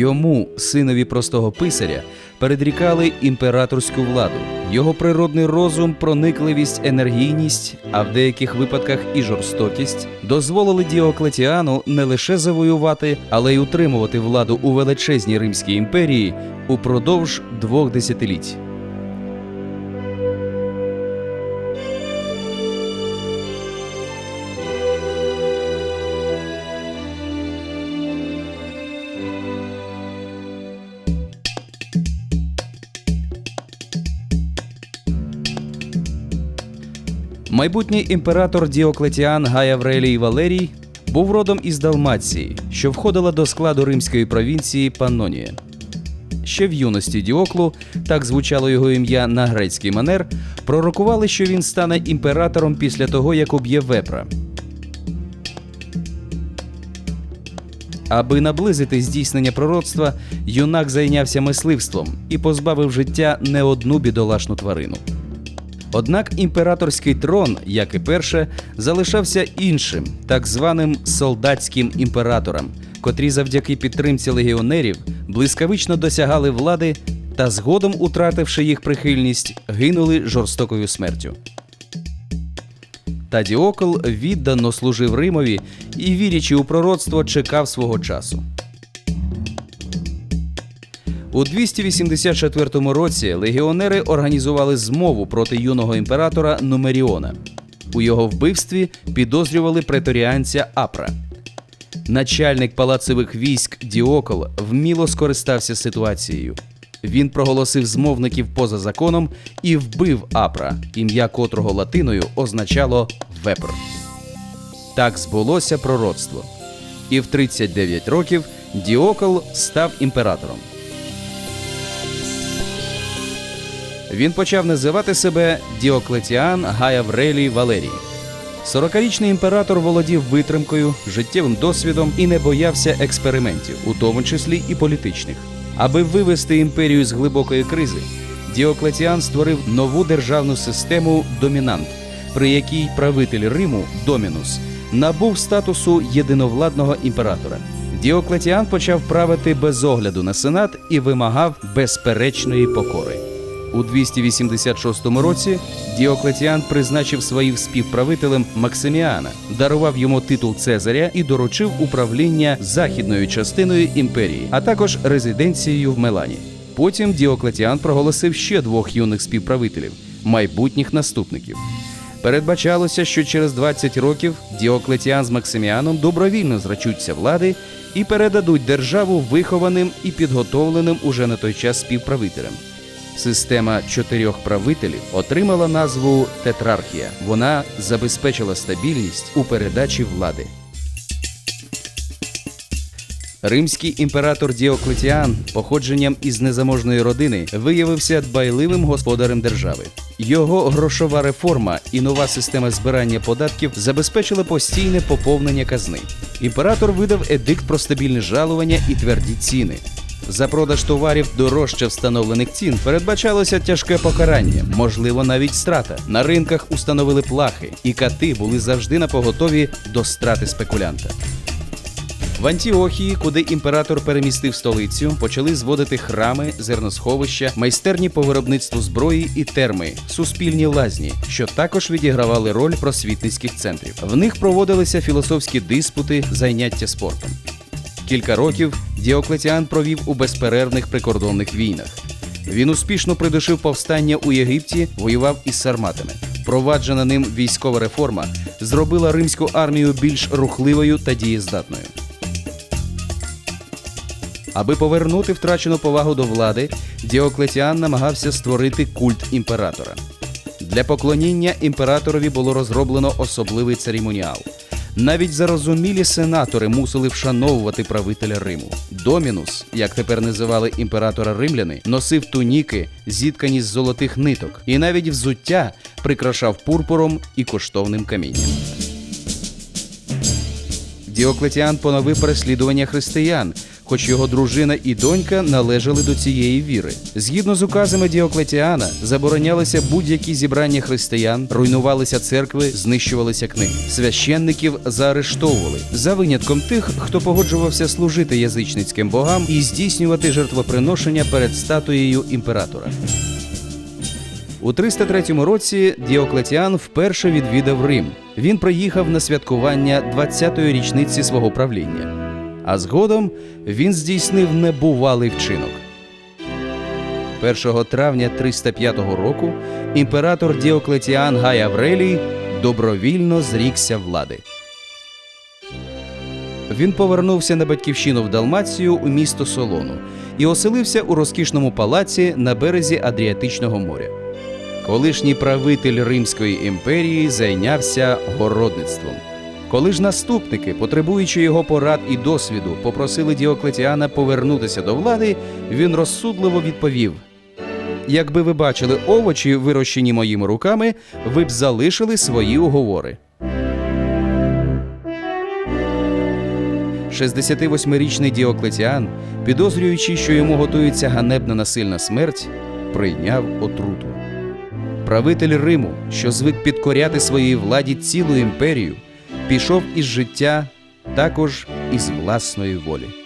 Йому, синові простого писаря, передрікали імператорську владу. Його природний розум, проникливість, енергійність, а в деяких випадках і жорстокість дозволили Діоклетіану не лише завоювати, але й утримувати владу у величезній Римській імперії упродовж двох десятиліть. Майбутній імператор Діоклетіан Гай Аврелій Валерій був родом із Далмації, що входила до складу римської провінції Паннонія. Ще в юності Діоклу, так звучало його ім'я на грецький манер, пророкували, що він стане імператором після того, як уб'є вепра. Аби наблизити здійснення пророцтва, юнак зайнявся мисливством і позбавив життя не одну бідолашну тварину. Однак імператорський трон, як і перше, залишався іншим, так званим солдатським імператором, котрі завдяки підтримці легіонерів блискавично досягали влади та згодом, утративши їх прихильність, гинули жорстокою смертю. Та Діокл віддано служив Римові і, вірячи у пророцтво, чекав свого часу. У 284 році легіонери організували змову проти юного імператора Нумеріона. У його вбивстві підозрювали преторіанця Апра. Начальник палацевих військ Діокол вміло скористався ситуацією. Він проголосив змовників поза законом і вбив Апра, ім'я котрого латиною означало вепр. Так збулося пророцтво. І в 39 років Діокл став імператором. Він почав називати себе Діоклетіан Гай Аврелій Валерій. Сорокарічний імператор володів витримкою, життєвим досвідом і не боявся експериментів, у тому числі і політичних. Аби вивести імперію з глибокої кризи, Діоклетіан створив нову державну систему домінант, при якій правитель Риму Домінус набув статусу єдиновладного імператора. Діоклетіан почав правити без огляду на сенат і вимагав безперечної покори. У 286 році Діоклетіан призначив своїм співправителем Максиміана, дарував йому титул Цезаря і доручив управління західною частиною імперії, а також резиденцією в Мелані. Потім Діоклетіан проголосив ще двох юних співправителів майбутніх наступників. Передбачалося, що через 20 років Діоклетіан з Максиміаном добровільно зрачуться влади і передадуть державу вихованим і підготовленим уже на той час співправителям. Система чотирьох правителів отримала назву Тетрархія. Вона забезпечила стабільність у передачі влади. Римський імператор Діоклетіан, походженням із незаможної родини, виявився дбайливим господарем держави. Його грошова реформа і нова система збирання податків забезпечили постійне поповнення казни. Імператор видав едикт про стабільне жалування і тверді ціни. За продаж товарів дорожче встановлених цін передбачалося тяжке покарання, можливо, навіть страта. На ринках установили плахи, і кати були завжди на поготові до страти спекулянта. В Антіохії, куди імператор перемістив столицю, почали зводити храми, зерносховища, майстерні по виробництву зброї і терми, суспільні лазні, що також відігравали роль просвітницьких центрів. В них проводилися філософські диспути, заняття спортом. Кілька років Діоклетіан провів у безперервних прикордонних війнах. Він успішно придушив повстання у Єгипті, воював із сарматами. Проваджена ним військова реформа зробила римську армію більш рухливою та дієздатною. Аби повернути втрачену повагу до влади, Діоклетіан намагався створити культ імператора. Для поклоніння імператорові було розроблено особливий церемоніал. Навіть зарозумілі сенатори мусили вшановувати правителя Риму. Домінус, як тепер називали імператора римляни, носив туніки, зіткані з золотих ниток, і навіть взуття прикрашав пурпуром і коштовним камінням. Діоклетіан поновив переслідування християн, хоч його дружина і донька належали до цієї віри. Згідно з указами Діоклетіана, заборонялися будь-які зібрання християн, руйнувалися церкви, знищувалися книги. Священників заарештовували за винятком тих, хто погоджувався служити язичницьким богам і здійснювати жертвоприношення перед статуєю імператора. У 303 році Діоклетіан вперше відвідав Рим. Він приїхав на святкування 20-ї річниці свого правління. А згодом він здійснив небувалий вчинок. 1 травня 305 року імператор Діоклетіан Гай Аврелій добровільно зрікся влади. Він повернувся на батьківщину в Далмацію у місто Солону і оселився у розкішному палаці на березі Адріатичного моря. Колишній правитель Римської імперії зайнявся городництвом. Коли ж наступники, потребуючи його порад і досвіду, попросили Діоклетіана повернутися до влади, він розсудливо відповів: Якби ви бачили овочі, вирощені моїми руками, ви б залишили свої уговори. 68-річний Діоклетіан, підозрюючи, що йому готується ганебна насильна смерть, прийняв отруту. Правитель Риму, що звик підкоряти своїй владі цілу імперію, пішов із життя також із власної волі.